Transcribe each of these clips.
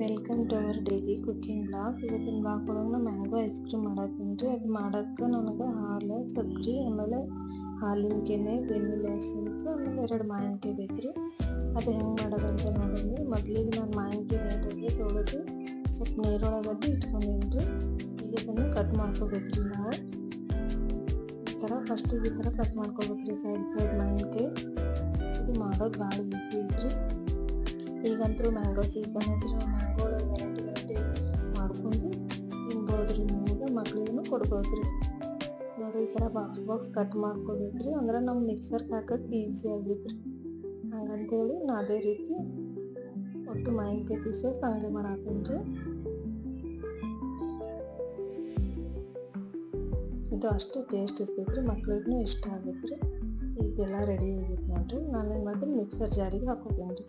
welcome to our daily cooking blog ಇವತ್ತಿನ blog ಒಳಗೆ ನಾ ಮ್ಯಾಂಗೋ ಐಸ್ ಕ್ರೀಮ್ ಮಾಡತ್ತೀನಿ ರೀ ಅದು ಮಾಡಕ್ಕೆ ನನಗೆ ಹಾಲು ಸಕ್ರೆ ಆಮೇಲೆ ಹಾಲಿನ ಕೆನೆ ವೆನಿಲ್ಲ ಎಸೆನ್ಸ್ ಆಮೇಲೆ ಎರಡು ಮಾವಿನಕಾಯಿ ಬೇಕು ರೀ ಅದು ಹೆಂಗೆ ಮಾಡೋದಂತ ನೋಡಿದ್ರಿ ಮೊದಲಿಗೆ ನಾನು ಮಾವಿನಕಾಯಿ ನೀಟಾಗಿ ತೊಳೆದು ಸ್ವಲ್ಪ ನೀರೊಳಗದ್ದು ಇಟ್ಕೊಂಡೀನಿ ರೀ ಈಗ ಅದನ್ನು ಕಟ್ ಮಾಡ್ಕೋಬೇಕು ರೀ ನಾವು ಈ ಥರ ಫಸ್ಟಿಗೆ ಈ ಥರ ಕಟ್ ಮಾಡ್ಕೋಬೇಕು ರೀ ಸೈಡ್ ಸೈಡ್ ಮಾವಿನಕಾಯಿ ಇದು ಮಾಡೋದು ಭಾಳ ಈಸಿ ಐತ್ರಿ ಈಗಂತೂ ಮ್ಯಾಂಗೋ ಸೀಸನ್ ಇದ್ರೆ ಮ್ಯಾಂಗೋ ವೆರೈಟಿ ವೆರೈಟಿ ಮಾಡ್ಕೊಂಡು ತಿನ್ಬೋದು ರೀ ಮನೆಗೆ ಮಕ್ಳಿಗೂ ಕೊಡ್ಬೋದು ರೀ ಇವಾಗ ಈ ಥರ ಬಾಕ್ಸ್ ಬಾಕ್ಸ್ ಕಟ್ ಮಾಡ್ಕೋಬೇಕು ರೀ ಅಂದ್ರೆ ನಮ್ಮ ಮಿಕ್ಸರ್ಗೆ ಹಾಕಕ್ಕೆ ಈಸಿ ಆಗೈತೆ ರೀ ಹಂಗಂತೇಳಿ ನಾ ಅದೇ ರೀತಿ ಒಟ್ಟು ಮಾವಿನಕಾಯಿ ಪೀಸಸ್ ಹಂಗೆ ಮಾಡಾಕೇನ್ರಿ ಇದು ಅಷ್ಟು ಟೇಸ್ಟ್ ಇರ್ತೈತೆ ರೀ ಮಕ್ಳಿಗೂ ಇಷ್ಟ ಆಗೈತೆ ರೀ ಈಗೆಲ್ಲ ರೆಡಿ ಆಗೈತೆ ನೋಡ್ರಿ, ನಾನು ಏನು ಮಾಡ್ತೀನಿ ಮಿಕ್ಸರ್ ಜಾರಿಗೆ ಹಾಕೋತೀನಿ ರೀ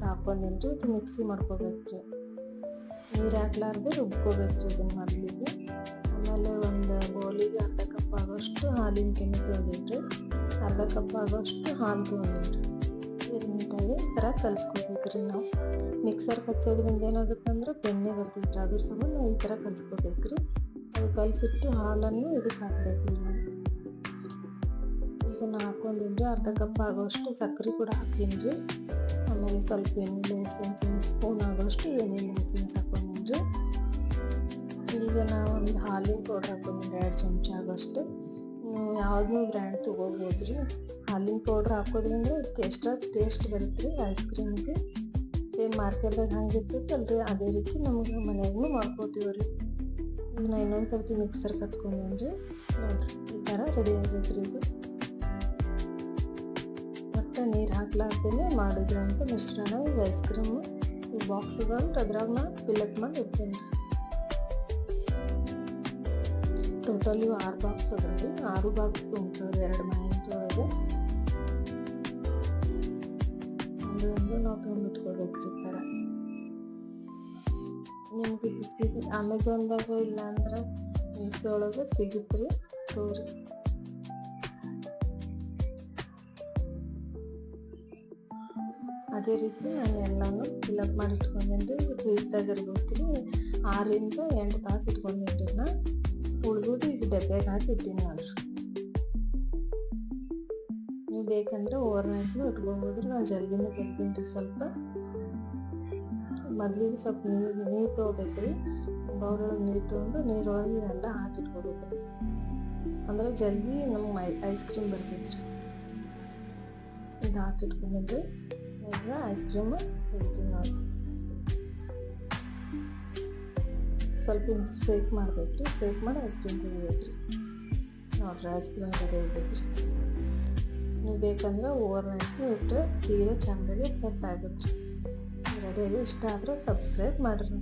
ಇದು ಹಾಕೊಂಡೇನಿ ರೀ ಇದು ಮಿಕ್ಸಿ ಮಾಡ್ಕೋಬೇಕು ರೀ ನೀರು ಹಾಕ್ಲಾರ್ದೆ ರುಬ್ಕೋಬೇಕು ರೀ ಇದನ್ನು ಮೊದಲಿಗೆ. ಆಮೇಲೆ ಒಂದು ಬೌಲಿಗೆ ಅರ್ಧ ಕಪ್ ಆಗೋಷ್ಟು ಹಾಲಿನ ಕೆನೆ ತೊಗೊಂಡಿನಿ ಅರ್ಧ ಕಪ್ ಆಗೋಷ್ಟು ಹಾಲು ತೊಗೊಂಡಿನಿ ರೀ ಇದು ನೀಟಾಗಿ ಈ ಥರ ಕಲಿಸ್ಕೋಬೇಕು ರೀ ನಾವು. ಮಿಕ್ಸರ್ ಕಚ್ಚೋದ್ರಿಂದ ಏನಾಗುತ್ತೆ ಅಂದ್ರೆ ಬೆಣ್ಣೆ ಬರ್ತೈತೆ ರೀ ಅದ್ರ ಸಂಬಂಧ ನಾವು ಈ ಥರ ಕಲಿಸ್ಕೋಬೇಕು ರೀ ಅದು ಕಲಿಸಿಟ್ಟು ಹಾಲನ್ನು ಇದಕ್ಕೆ ಹಾಕ್ಬೇಕು ರೀ ನಾವು. ಈಗ ನಾ ಹಾಕೊಂಡಿನಿ ರೀ ಅರ್ಧ ಕಪ್ ಆಗೋಷ್ಟು ಸಕ್ಕರೆ ಕೂಡ ಹಾಕ್ತೀನಿ ರೀ. ಆಮೇಲೆ ಸ್ವಲ್ಪ ಎಣ್ಣೆ ಎಸೆನ್ಸ್ ಸ್ಪೂನ್ ಆಗೋಷ್ಟು ವೆನಿಲ್ಲ ಎಸೆನ್ಸ್ ಹಾಕೊಂಡಿನಿ ರೀ. ಈಗ ನಾವು ಒಂದು ಹಾಲಿನ ಪೌಡ್ರ್ ಹಾಕೊಂಡಿನಿ ಎರಡು ಚಮಚ ಆಗೋಷ್ಟು ನೀವು ಯಾವುದನ್ನೂ ಬ್ರ್ಯಾಂಡ್ ತೊಗೋಬೋದು ರೀ. ಹಾಲಿನ ಪೌಡ್ರ್ ಹಾಕೋದ್ರಿಂದ ಟೇಸ್ಟ್ ಟೇಸ್ಟ್ ಬರುತ್ತೆ ರೀ ಐಸ್ ಕ್ರೀಮ್ಗೆ ಸೇಮ್ ಮಾರ್ಕೆಟ್ದಾಗ ಹಂಗೆ ರೀ, ಅದೇ ರೀತಿ ನಮಗೆ ಮನೆಯಾಗೂ ಮಾಡ್ಕೋತೀವಿ ರೀ. ಈಗ ನಾ ಇನ್ನೊಂದು ಸರ್ತಿ ಮಿಕ್ಸರ್ ಕಚ್ಕೊಂಡೇನಿ ರೀ. ನೋಡಿರಿ, ಈ ಥರ ರೆಡಿ ಆಗೈತೆ ರೀ ಇದು. ಮತ್ತು ನೀರು ಹಾಕ್ಲಾರ್ದೇ ಮಾಡಿದ್ರು ಅಂತ ಮಿಶ್ರಣ ಇದು ಐಸ್ ಕ್ರೀಮು ಈ ಬಾಕ್ಸ್ ಬಂದು ಅದ್ರಾಗ ನಾ ಫಿಲಪ್ ಮಾಡಿ ಇಡ್ತೀನಿ ಟೋಟಲ್ ಇವು ಆರು ಬಾಕ್ಸ್ ಅದ ರೀ ಆರು ಬಾಕ್ಸ್ ತುಂಬ್ತಾವ್ರಿ ಎರಡು ಮನೆ ಒಂದು ಒಂದು ನಾವು ತೊಗೊಂಡಿಟ್ಕೋಬೇಕು ರೀ ಈ ಥರ ನಿಮ್ಗೆ ಇದು ಸಿಗ ಅಮೆಝಾನ್ದಾಗ ಇಲ್ಲ ಅಂದ್ರೆ ಮೀಶೋ ಒಳಗೆ ಸಿಗುತ್ತೆ ರೀ ತೋರಿ. ಅದೇ ರೀತಿ ನಾನು ಎಲ್ಲನೂ ಫಿಲಪ್ ಮಾಡಿ ಇಟ್ಕೊಂಡೇನಿ ರೀ ಫ್ರೀಜ್ದಾಗ ಇರ್ಬೇಕು ರೀ ಆರರಿಂದ ಎಂಟು ತಾಸು ಇಟ್ಕೊಂಡೇನಿ ರೀ ನಾ ಉಳ್ದೋದು ಈಗ ಡಬ್ಬ್ಯಾಗ ಹಾಕಿ ಇಟ್ಟೀನಿ ನೋಡ್ರಿ ನೀವು ಬೇಕಂದ್ರೆ ಓವರ್ ನೈಟ್ನು ಇಟ್ಕೊಬೋದು. ನಾನು ಜಲ್ದಿನೂ ತೆಗ್ದೀನಿ ರೀ ಸ್ವಲ್ಪ. ಮೊದಲಿಗೆ ಸ್ವಲ್ಪ ನೀರು ನೀರು ತೊಗೋಬೇಕು ರೀ ಬೌಲೊಳಗೆ ನೀರು ತೊಗೊಂಡು ನೀರೊಳಗೆ ಎಲ್ಲ ಹಾಕಿಟ್ಕೋಬೇಕು ಅಂದ್ರೆ ಜಲ್ದಿ ನಮ್ಮ ಐಸ್ ಕ್ರೀಮ್ ಬರ್ತೈತೆ ರೀ ಇದು ಹಾಕಿಟ್ಕೊಂಡ್ರಿ ಐಸ್ ಕ್ರೀಮ್ ತೆಗಿತೀವಿ ನೋಡಿ ಸ್ವಲ್ಪ ಸೇಕ್ ಮಾಡಬೇಕು. ಸೇಕ್ ಮಾಡಿ ಐಸ್ ಕ್ರೀಮ್ ತೆಗಿಬೇಕು ರೀ ನೋಡ್ರಿ ಐಸ್ ಕ್ರೀಮ್ ರೆಡಿ ಆಗ್ಬೇಕು ರೀ ನೀವು ಬೇಕಂದ್ರೆ ಓವರ್ ನೈಟ್ ಇಟ್ಟರೆ ತೀರಾ ಚೆಂದಾಗಿ ಸೆಟ್ ಆಗುತ್ತೆ. ರೆಡಿಯಾಗಿ ಇಷ್ಟ ಆದರೆ ಸಬ್ಸ್ಕ್ರೈಬ್ ಮಾಡಿರಿ.